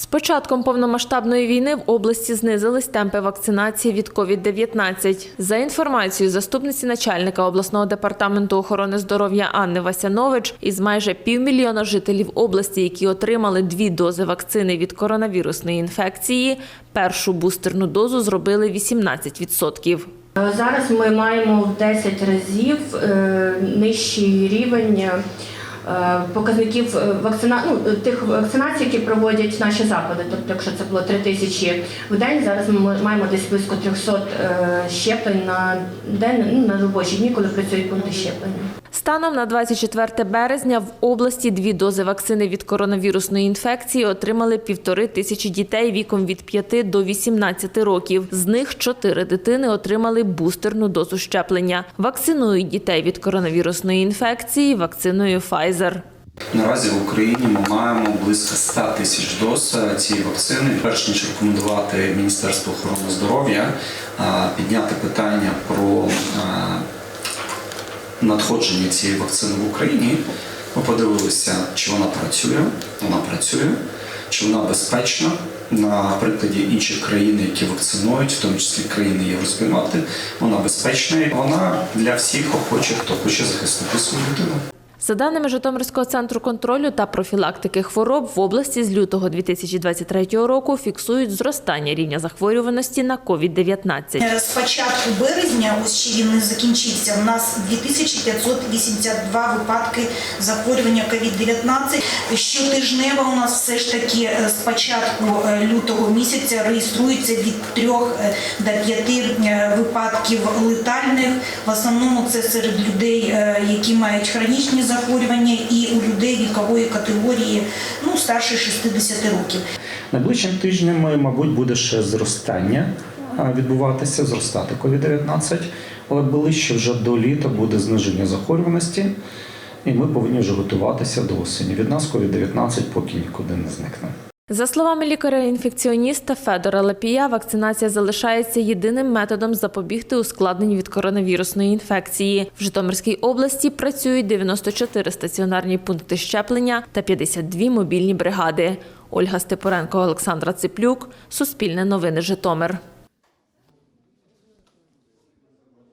З початком повномасштабної війни в області знизились темпи вакцинації від COVID-19. За інформацією заступниці начальника обласного департаменту охорони здоров'я Анни Васянович, із майже півмільйона жителів області, які отримали дві дози вакцини від коронавірусної інфекції, першу бустерну дозу зробили 18%. Е, Зараз ми маємо в 10 разів е, нижчий рівень показників е, вакцина... ну, тих вакцинацій, які проводять наші заклади. Тобто, якщо це було 3 тисячі в день, зараз ми маємо десь близько 300 е, щеплень на день, ну, на робочі дні, коли працюють пункти щеплення. Станом на 24 березня в області дві дози вакцини від коронавірусної інфекції отримали півтори тисячі дітей віком від 5 до 18 років. З них чотири дитини отримали бустерну дозу щеплення. Вакцинують дітей від коронавірусної інфекції вакциною Pfizer. Наразі в Україні ми маємо близько 100 тисяч доз е, цієї вакцини. Перш ніж рекомендувати Міністерству охорони здоров'я підняти питання про е, надходження цієї вакцини в Україні, ми подивилися, чи вона працює. Вона працює, чи вона безпечна. На прикладі інших країн, які вакцинують, в тому числі країни Євроспільноти, вона безпечна і вона для всіх охочих, хто хоче захистити свою дитину. За даними Житомирського центру контролю та профілактики хвороб, в області з лютого 2023 року фіксують зростання рівня захворюваності на COVID-19. Е, З початку березня, ось ще він не закінчився, у нас 2582 випадки захворювання COVID-19. Щотижнево у нас все ж таки е, з початку е, лютого місяця реєструється від 3 до 5 випадків летальних. В основному це серед людей, е, які мають хронічні захворювання і у людей вікової категорії ну, старше 60 років. Найближчим тижнями, мабуть, буде ще зростання відбуватися, зростати COVID-19, але ближче вже до літа буде зниження захворюваності, і ми повинні вже готуватися до осені. Від нас COVID-19 поки нікуди не зникне. За словами лікаря-інфекціоніста Федора Лапія, вакцинація залишається єдиним методом запобігти ускладнень від коронавірусної інфекції. В Житомирській області працюють 94 стаціонарні пункти щеплення та 52 мобільні бригади. Ольга Степоренко, Олександра Циплюк, Суспільне новини Житомир.